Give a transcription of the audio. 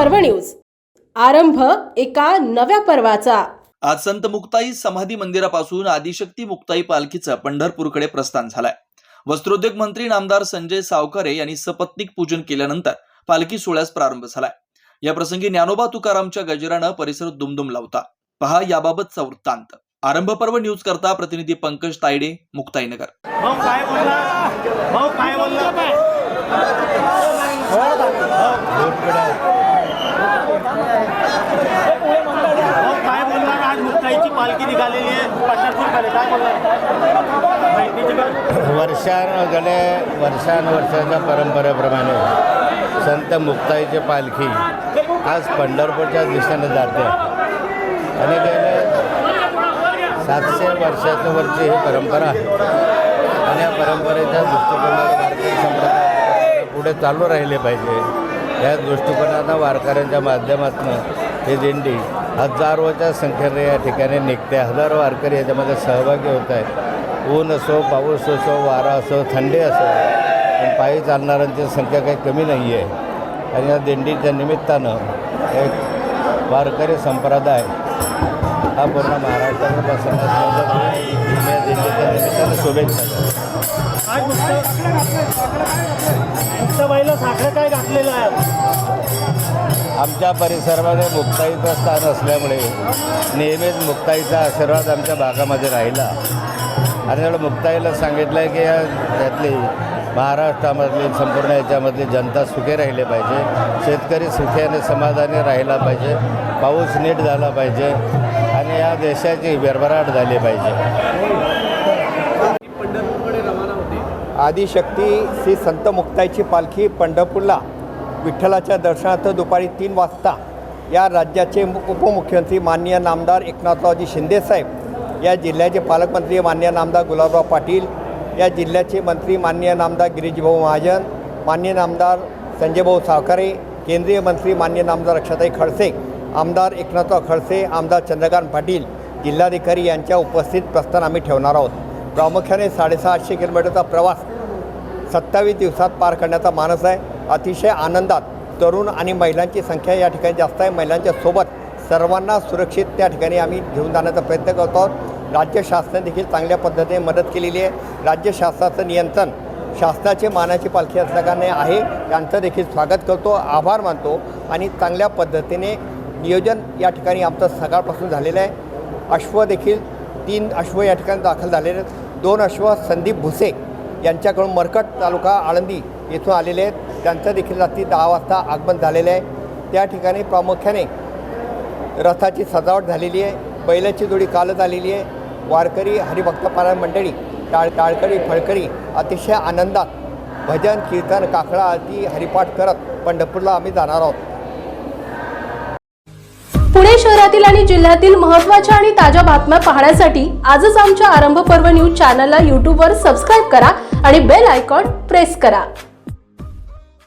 पर्व न्यूज. आरंभ एका नव्या पर्वाचा. आज संत मुक्ताई समाधी मंदिरापासून आदिशक्ती मुक्ताई पालखीचं पंढरपूरकडे प्रस्थान झालंय. वस्त्रोद्योग मंत्री नामदार संजय सावकारे यांनी सपत्निक पूजन केल्यानंतर पालखी सोहळ्यास प्रारंभ झालाय. या प्रसंगी ज्ञानोबा तुकारामच्या गजरानं परिसर दुमदुम लावता. पहा याबाबतचा वृत्तांत. आरंभ पर्व न्यूज करता प्रतिनिधी पंकज तायडे मुक्ताईनगर. आज पालखी निघालेली आहे. काय वर्षान गेले वर्षानुवर्षाच्या परंपरेप्रमाणे संत मुक्ताईची पालखी आज पंढरपूरच्या दिशेने जाते. आणि गेले सातशे वर्षाच्या वरची ही परंपरा आहे. आणि या परंपरेच्या दृष्टिकोनात वारकरी पुढे चालू राहिले पाहिजे. या दृष्टिकोनानं वारकऱ्यांच्या माध्यमातून ही दिंडी हजारोच्या संख्येने या ठिकाणी निघते. हजारो वारकरी याच्यामध्ये सहभागी होत आहेत. ऊन असो पाऊस असो वारा असो थंडी असो पण पायी चालणाऱ्यांची संख्या काही कमी नाही आहे आणि या दिंडीच्या निमित्तानं एक वारकरी संप्रदाय हा पूर्ण महाराष्ट्राला पसरण्यास या दिंडीच्या निमित्तानं शुभेच्छा काय घातलेलं आहे? आमच्या परिसरामध्ये मुक्ताईचं स्थान असल्यामुळे नेहमीच मुक्ताईचा आशीर्वाद आमच्या भागामध्ये राहिला. आणि त्यामुळे मुक्ताईला सांगितलं आहे की या त्यातली महाराष्ट्रामधली संपूर्ण याच्यामधली जनता सुखी राहिले पाहिजे. शेतकरी सुखी आणि समाधानी राहिला पाहिजे. पाऊस नीट झाला पाहिजे. आणि या देशाची भरभराट झाली पाहिजे. आदिशक्ती श्री संत मुक्ताईची पालखी पंढरपूरला. विठ्ठलाच्या दर्शनार्थ दुपारी तीन वाजता या राज्याचे उपमुख्यमंत्री माननीय नामदार एकनाथरावजी शिंदेसाहेब या जिल्ह्याचे पालकमंत्री मान्य नामदार गुलाबराव पाटील या जिल्ह्याचे मंत्री माननीय नामदार गिरीशभाऊ महाजन मान्य नामदार संजयभाऊ सावकारे केंद्रीय मंत्री मान्य नामदार अक्षताई खडसे आमदार एकनाथराव खडसे आमदार चंद्रकांत पाटील जिल्हाधिकारी यांच्या उपस्थित प्रस्थान आम्ही ठेवणार आहोत. प्रामुख्याने साडेसहाशे किलोमीटरचा प्रवास सत्तावीस दिवसात पार करण्याचा मानस आहे. अतिशय आनंदात तरुण आणि महिलांची संख्या या ठिकाणी जास्त आहे. महिलांच्या सोबत सर्वांना सुरक्षित त्या ठिकाणी आम्ही घेऊन जाण्याचा प्रयत्न करतो आहोत. राज्य शासनाने देखील चांगल्या पद्धतीने मदत केलेली आहे. राज्य शासनाचं नियंत्रण शासनाचे मानाची पालखी असल्याकारणे आहे. त्यांचं देखील स्वागत करतो आभार मानतो आणि चांगल्या पद्धतीने नियोजन या ठिकाणी आमचं सकाळपासून झालेलं आहे. अश्व देखील तीन अश्व या ठिकाणी दाखल झालेले आहेत. दोन अश्व संदीप भुसे यांच्याकडून मरकट तालुका आळंदी येथून आलेले आहेत. त्यांचं देखील रात्री दहा वाजता आगमन झालेलं आहे त्या ठिकाणी प्रामुख्याने रथाची सजावट झालेली आहे बैलाची जोडी कालच आलेली आहे. वारकरी हरिभक्तपारायण मंडळी टाळ टाळकरी फळकरी अतिशय आनंदात भजन कीर्तन काकडा आरती हरिपाठ करत पंढरपूरला आम्ही जाणार आहोत. पुणे शहरातील आणि जिल्ह्यातील महत्त्वाच्या आणि ताज्या बातम्या पाहण्यासाठी आजच आमच्या आरंभ पर्व न्यूज चॅनलला यूट्यूबवर सबस्क्राईब करा आणि बेल आयकॉन प्रेस करा.